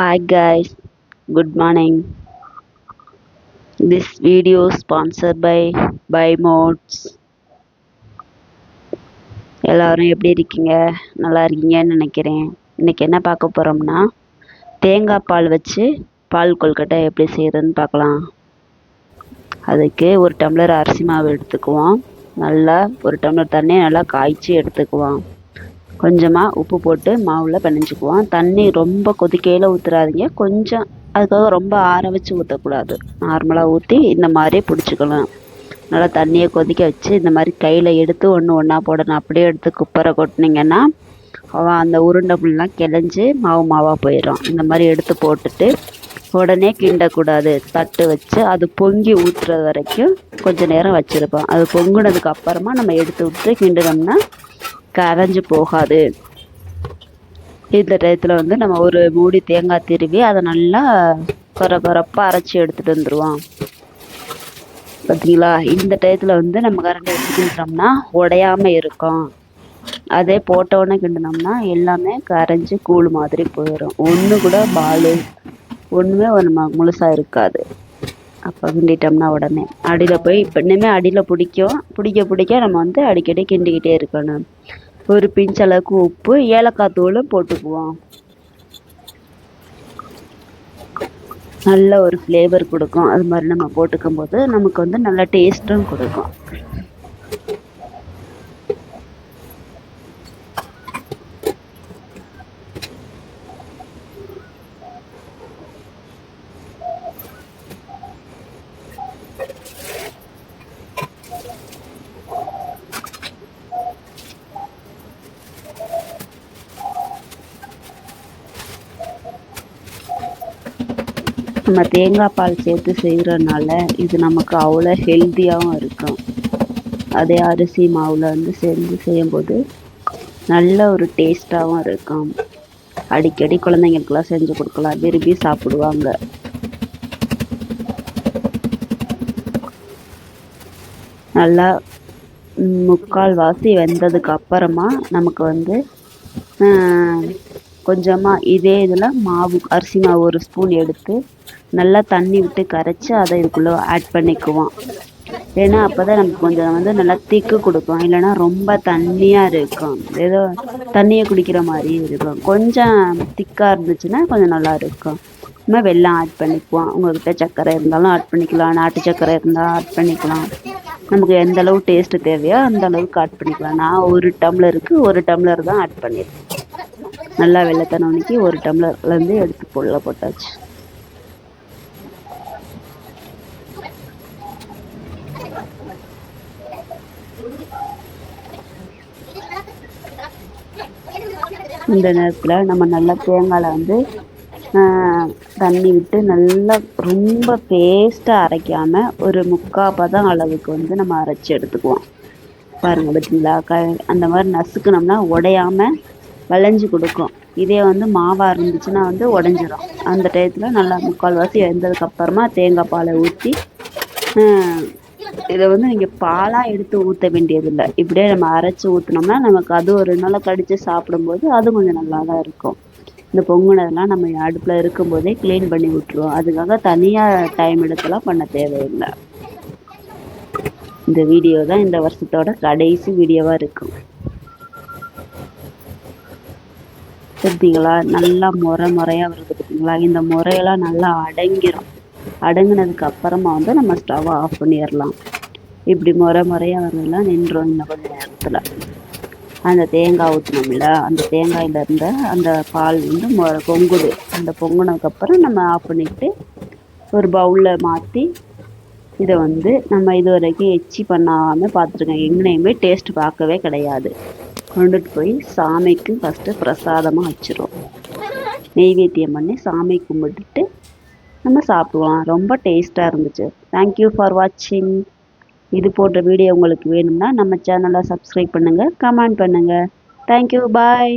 Hi guys, good morning. This video sponsored by by Modes. எல்லாரும் எப்படி இருக்கீங்க? நல்லா இருக்கீங்கன்னு நினைக்கிறேன். இன்னைக்கு என்ன பார்க்க போகிறோம்னா தேங்காய் பால் வச்சு பால் கொல்கட்டை எப்படி செய்கிறதுன்னு பார்க்கலாம். அதுக்கு ஒரு டம்ளர் அரிசி மாவு எடுத்துக்குவோம். நல்லா ஒரு டம்ளர் தண்ணியை நல்லா காய்ச்சி எடுத்துக்குவோம். கொஞ்சமாக உப்பு போட்டு மாவில் பிணைஞ்சிக்குவோம். தண்ணி ரொம்ப கொதிக்கையில் ஊற்றுறாதீங்க கொஞ்சம் அதுக்காக ரொம்ப ஆற வச்சு ஊற்றக்கூடாது நார்மலாக ஊற்றி இந்த மாதிரி பிடிச்சிக்கலாம் நல்லா தண்ணியை கொதிக்க வச்சு இந்த மாதிரி கையில் எடுத்து ஒன்று ஒன்றா போடணும். அப்படியே எடுத்து குப்பரை கொட்டினீங்கன்னா அந்த உருண்டை ஃபுல்லாக கிளஞ்சி மாவு மாவாக போயிடும். இந்த மாதிரி எடுத்து போட்டுட்டு உடனே கிண்டக்கூடாது. தட்டு வச்சு அது பொங்கி ஊற்றுற வரைக்கும் கொஞ்சம் நேரம் வச்சுருப்போம். அது பொங்குனதுக்கு அப்புறமா நம்ம எடுத்து விட்டு கிண்டினோம்னா கரைஞ்சி போகாது. இந்த டயத்தில் வந்து நம்ம ஒரு மூடி தேங்காய் திருவி அதை நல்லா கொர கொரப்பாக அரைச்சி எடுத்துகிட்டு வந்துடுவோம் பார்த்தீங்களா இந்த டயத்தில் வந்து நம்ம கரண்டி வச்சு உடையாமல் இருக்கும். அதே போட்டோன்னே கிண்டினோம்னா எல்லாமே கரைஞ்சி கூழ் மாதிரி போயிடும் ஒன்று கூட பால் ஒன்றுமே நம்ம முழுசாக இருக்காது. அப்போ கிண்டிட்டோம்னா உடனே. அடியில் போய் இப்போ இன்னுமே அடியில் பிடிக்கும் பிடிக்க பிடிக்க நம்ம வந்து அடிக்கடி கிண்டிக்கிட்டே இருக்கணும். ஒரு பிஞ்ச் அளவுக்கு உப்பு ஏலக்காய் தூளும் போட்டுக்குவோம். நல்ல ஒரு ஃப்ளேவர் கொடுக்கும். அது மாதிரி நம்ம போட்டுக்கும் போது நமக்கு வந்து நல்ல டேஸ்ட்டும் கொடுக்கும். நம்ம தேங்காய் பால் சேர்த்து செய்கிறனால இது நமக்கு அவ்வளோ ஹெல்த்தியாகவும் இருக்கும். அதே அரிசி மாவில் வந்து சேர்ந்து செய்யும்போது நல்ல ஒரு டேஸ்ட்டாகவும் இருக்கும். அடிக்கடி குழந்தைங்களுக்கெல்லாம் செஞ்சு கொடுக்கலாம். விரும்பி சாப்பிடுவாங்க. நல்லா முக்கால் வாசி வெந்ததுக்கு அப்புறமா நமக்கு வந்து கொஞ்சமாக இதே இதில் மாவு அரிசி மாவு ஒரு ஸ்பூன் எடுத்து நல்லா தண்ணி விட்டு கரைச்சி அதை இதுக்குள்ளே ஆட் பண்ணிக்குவோம். ஏன்னா அப்போ தான் நமக்கு கொஞ்சம் வந்து நல்லா திக்கு கொடுக்கும். இல்லைன்னா ரொம்ப தண்ணியாக இருக்கும். ஏதோ தண்ணியை குடிக்கிற மாதிரி இருக்கும். கொஞ்சம் திக்காக இருந்துச்சுன்னா கொஞ்சம் நல்லா இருக்கும். நம்ம வெள்ளம் ஆட் பண்ணிக்குவோம். உங்கள்கிட்ட சர்க்கரை இருந்தாலும் ஆட் பண்ணிக்கலாம். நாட்டு சர்க்கரை இருந்தால் ஆட் பண்ணிக்கலாம். நமக்கு எந்த அளவு டேஸ்ட்டு தேவையோ அந்த அளவுக்கு ஆட் பண்ணிக்கலாம். நான் ஒரு டம்ளருக்கு ஒரு டம்ளர் தான் ஆட் பண்ணியிருக்கேன் நல்லா வெள்ளத்தை நுணுக்கி ஒரு டம்ளர்லேருந்து எடுத்து பொருளை போட்டாச்சு. இந்த நேரத்தில் நம்ம நல்லா தேங்காயில் வந்து தண்ணி விட்டு நல்லா ரொம்ப பேஸ்ட்டாக அரைக்காமல் ஒரு முக்கால் பதம் அளவுக்கு வந்து நம்ம அரைச்சி எடுத்துக்குவோம். பாருங்கள் பார்த்தீங்களா க அந்த மாதிரி நசுக்குனோம்னா உடையாமல் வளைஞ்சு கொடுக்கும். இதே வந்து மாவாக இருந்துச்சுன்னா வந்து உடஞ்சிரும். அந்த டயத்தில் நல்லா முக்கால்வாசி வெந்ததுக்கப்புறமா தேங்காய் பாலை ஊற்றி இதை வந்து நீங்கள் பாலாக எடுத்து ஊற்ற வேண்டியதில்லை. இப்படியே நம்ம அரைச்சி ஊற்றினோம்னா நமக்கு அது ஒரு நாள் கடித்து சாப்பிடும்போது அது கொஞ்சம் நல்லா தான் இருக்கும். இந்த பொங்குனதெல்லாம் நம்ம அடுப்பில் இருக்கும்போதே க்ளீன் பண்ணி விட்ருவோம் அதுக்காக தனியாக டைம் எடுத்துலாம் பண்ண தேவையில்லை. இந்த வீடியோ தான் இந்த வருஷத்தோட கடைசி வீடியோவாக இருக்கும். பார்த்தீங்களா நல்லா முறை முறையாக வருது பார்த்தீங்களா இந்த முறையெல்லாம் நல்லா அடங்கிடும் அடங்கினதுக்கு அப்புறமா வந்து நம்ம ஸ்டவ்வை ஆஃப் பண்ணிடலாம் இப்படி முறை முறையாக வரலாம் நின்றோம் இன்னும் கொஞ்சம் நேரத்தில். அந்த தேங்காய் ஊற்றினோம்ல அந்த தேங்காயில் இருந்த அந்த பால் வந்து முறை பொங்குது. அந்த பொங்குனதுக்கப்புறம் நம்ம ஆஃப் பண்ணிவிட்டு ஒரு பவுலில் மாற்றி இதை வந்து நம்ம இது வரைக்கும் எச்சி பண்ணாமல் பார்த்துருக்கேன் எங்கேயுமே டேஸ்ட் பார்க்கவே கிடையாது. கொண்டுட்டு போய் சாமிக்கு ஃபஸ்ட்டு பிரசாதமாக வச்சிருவோம். நெய்வேத்தியம் பண்ணி சாமி கும்பிட்டுட்டு நம்ம சாப்பிடுவோம். ரொம்ப டேஸ்ட்டாக இருந்துச்சு. தேங்க்யூ ஃபார் வாட்சிங் இது போன்ற வீடியோ உங்களுக்கு வேணும்னா நம்ம சேனலை சப்ஸ்கிரைப் பண்ணுங்கள் கமெண்ட் பண்ணுங்கள் தேங்க்யூ பாய்